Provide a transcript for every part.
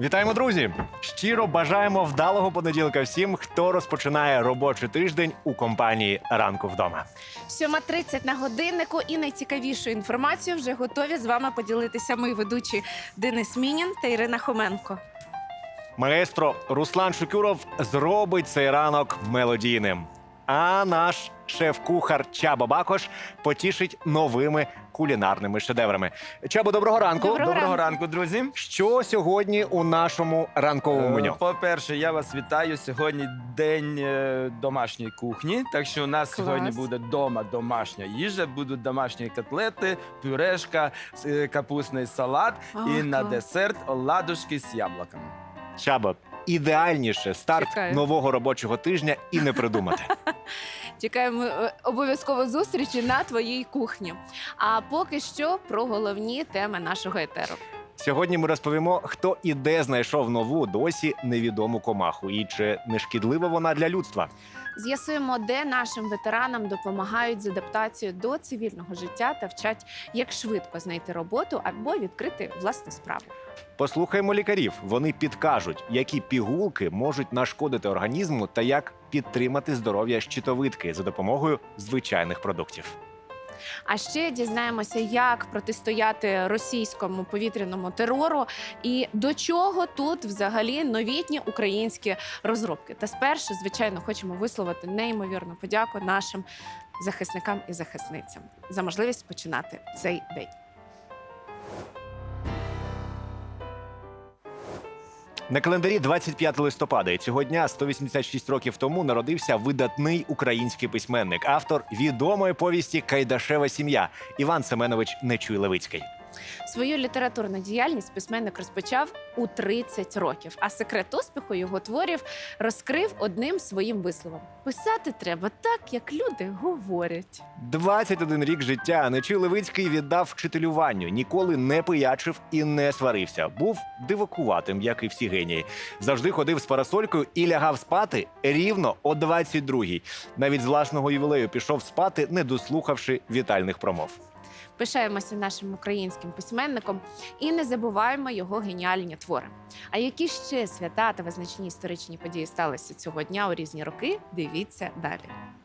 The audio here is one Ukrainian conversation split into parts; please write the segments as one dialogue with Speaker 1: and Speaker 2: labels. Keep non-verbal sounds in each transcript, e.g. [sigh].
Speaker 1: Вітаємо, друзі! Щиро бажаємо вдалого понеділка всім, хто розпочинає робочий тиждень у компанії ранку вдома.
Speaker 2: 7.30 на годиннику і найцікавішу інформацію вже готові з вами поділитися ми, ведучі Денис Мінін та Ірина Хоменко.
Speaker 1: Маестро Руслан Шукюров зробить цей ранок мелодійним. А наш шеф-кухар Чаба Бакош потішить новими кулінарними шедеврами. Чабо, доброго ранку.
Speaker 2: Доброго
Speaker 3: Доброго
Speaker 2: ранку.
Speaker 3: ранку, друзі.
Speaker 1: Що сьогодні у нашому ранковому
Speaker 3: Е,
Speaker 1: меню?
Speaker 3: По-перше, я вас вітаю. Сьогодні день е, домашньої кухні. Так що у нас
Speaker 2: Клас.
Speaker 3: сьогодні буде дома домашня їжа, будуть домашні котлети, пюрешка, е, капустний салат і на десерт оладушки з яблуками.
Speaker 1: Чаба, ідеальніше старт
Speaker 2: Чекаю.
Speaker 1: нового робочого тижня і не придумати. [laughs]
Speaker 2: Чекаємо е, обов'язково зустрічі на твоїй кухні. А поки що про головні теми нашого етеру.
Speaker 1: Сьогодні ми розповімо, хто і де знайшов нову досі невідому комаху, і чи не шкідлива вона для людства.
Speaker 2: З'ясуємо, де нашим ветеранам допомагають з адаптацією до цивільного життя та вчать, як швидко знайти роботу або відкрити власну справу.
Speaker 1: Послухаємо лікарів. Вони підкажуть, які пігулки можуть нашкодити організму та як підтримати здоров'я щитовидки за допомогою звичайних продуктів.
Speaker 2: А ще дізнаємося, як протистояти російському повітряному терору і до чого тут взагалі новітні українські розробки. Та спершу, звичайно, хочемо висловити неймовірну подяку нашим захисникам і захисницям за можливість починати цей день.
Speaker 1: На календарі 25 листопада і цього дня 186 років тому народився видатний український письменник, автор відомої повісті Кайдашева сім'я Іван Семенович Нечуй-Левицький.
Speaker 2: Свою літературну діяльність письменник розпочав у 30 років, а секрет успіху його творів розкрив одним своїм висловом: писати треба так, як люди говорять.
Speaker 1: 21 рік життя Нечуй Левицький віддав вчителюванню, ніколи не пиячив і не сварився. Був дивакуватим, як і всі генії. Завжди ходив з парасолькою і лягав спати рівно о 22-й. Навіть з власного ювілею пішов спати, не дослухавши вітальних промов.
Speaker 2: Пишаємося нашим українським письменником і не забуваємо його геніальні твори. А які ще свята та визначні історичні події сталися цього дня у різні роки? Дивіться далі.
Speaker 4: –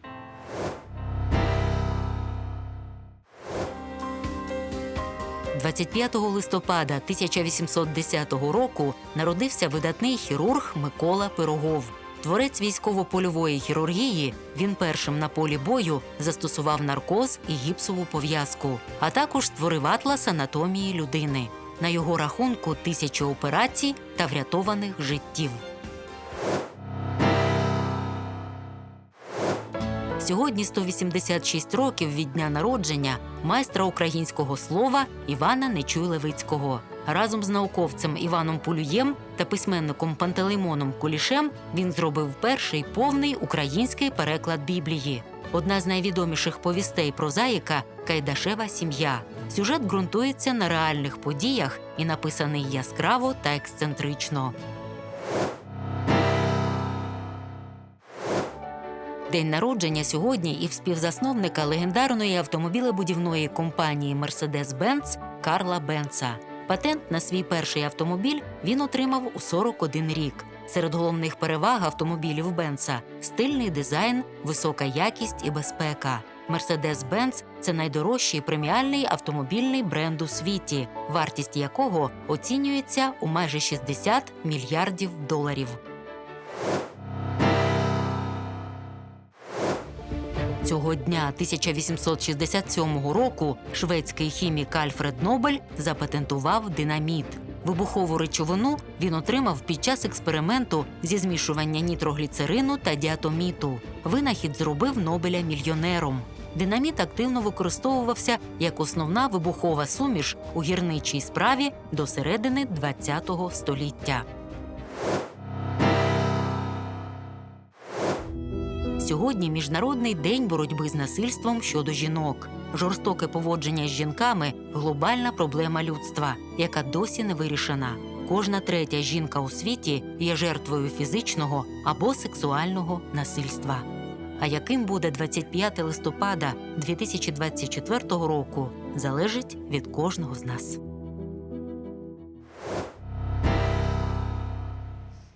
Speaker 4: 25 листопада 1810 року народився видатний хірург Микола Пирогов. Творець військово-польової хірургії, він першим на полі бою застосував наркоз і гіпсову пов'язку, а також створив атлас анатомії людини. На його рахунку тисячі операцій та врятованих життів. Сьогодні 186 років від дня народження майстра українського слова Івана Нечуй-Левицького. Разом з науковцем Іваном Полюєм та письменником Пантелеймоном Кулішем він зробив перший повний український переклад Біблії. Одна з найвідоміших повістей про заїка Кайдашева сім'я. Сюжет ґрунтується на реальних подіях і написаний яскраво та ексцентрично. День народження сьогодні і в співзасновника легендарної автомобілебудівної компанії Mercedes-Benz Карла Бенца. Патент на свій перший автомобіль він отримав у 41 рік. Серед головних переваг автомобілів Бенца стильний дизайн, висока якість і безпека. Mercedes-Benz – це найдорожчий преміальний автомобільний бренд у світі, вартість якого оцінюється у майже 60 мільярдів доларів. Цього дня 1867 року шведський хімік Альфред Нобель запатентував динаміт. Вибухову речовину він отримав під час експерименту зі змішування нітрогліцерину та діатоміту. Винахід зробив Нобеля мільйонером. Динаміт активно використовувався як основна вибухова суміш у гірничій справі до середини ХХ століття. Сьогодні міжнародний день боротьби з насильством щодо жінок. Жорстоке поводження з жінками глобальна проблема людства, яка досі не вирішена. Кожна третя жінка у світі є жертвою фізичного або сексуального насильства. А яким буде 25 листопада 2024 року, залежить від кожного з нас.